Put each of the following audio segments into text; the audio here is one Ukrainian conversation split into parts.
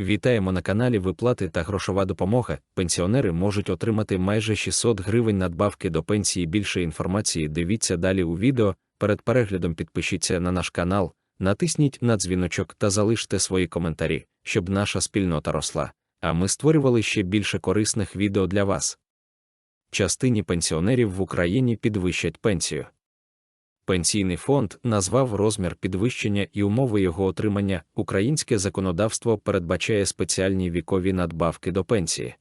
Вітаємо на каналі Виплати та грошова допомога. Пенсіонери можуть отримати майже 600 гривень надбавки до пенсії. Більше інформації дивіться далі у відео. Перед переглядом підпишіться на наш канал, натисніть на дзвіночок та залиште свої коментарі, щоб наша спільнота росла. А ми створювали ще більше корисних відео для вас. Частині пенсіонерів в Україні підвищать пенсію. Пенсійний фонд назвав розмір підвищення і умови його отримання. Українське законодавство передбачає спеціальні вікові надбавки до пенсії.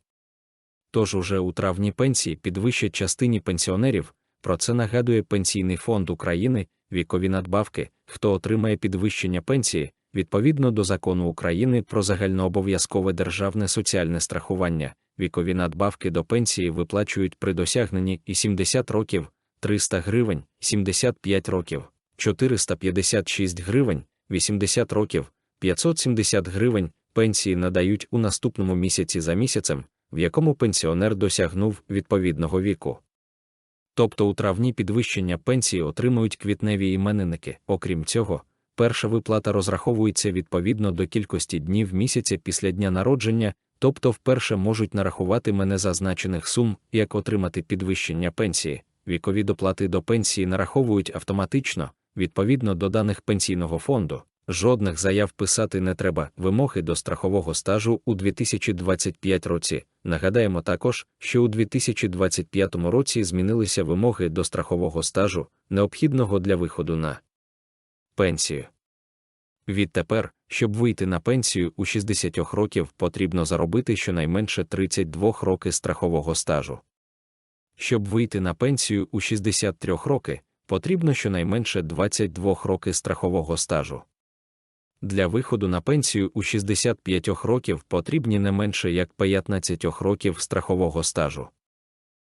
Тож уже у травні пенсії підвищать частині пенсіонерів. Про це нагадує Пенсійний фонд України, вікові надбавки, хто отримає підвищення пенсії відповідно до закону України про загальнообов'язкове державне соціальне страхування. Вікові надбавки до пенсії виплачують при досягненні і 70 років. 300 гривень, 75 років, 456 гривень, 80 років, 570 гривень пенсії надають у наступному місяці за місяцем, в якому пенсіонер досягнув відповідного віку. Тобто у травні підвищення пенсії отримують квітневі іменинники. Окрім цього, перша виплата розраховується відповідно до кількості днів місяця після дня народження, тобто вперше можуть нарахувати мене зазначених сум, як отримати підвищення пенсії вікові доплати до пенсії нараховують автоматично, відповідно до даних пенсійного фонду. Жодних заяв писати не треба. Вимоги до страхового стажу у 2025 році. Нагадаємо також, що у 2025 році змінилися вимоги до страхового стажу, необхідного для виходу на пенсію. Відтепер, щоб вийти на пенсію у 60 років, потрібно заробити щонайменше 32 роки страхового стажу. Щоб вийти на пенсію у 63 роки, потрібно щонайменше 22 роки страхового стажу. Для виходу на пенсію у 65 років потрібні не менше як 15 років страхового стажу.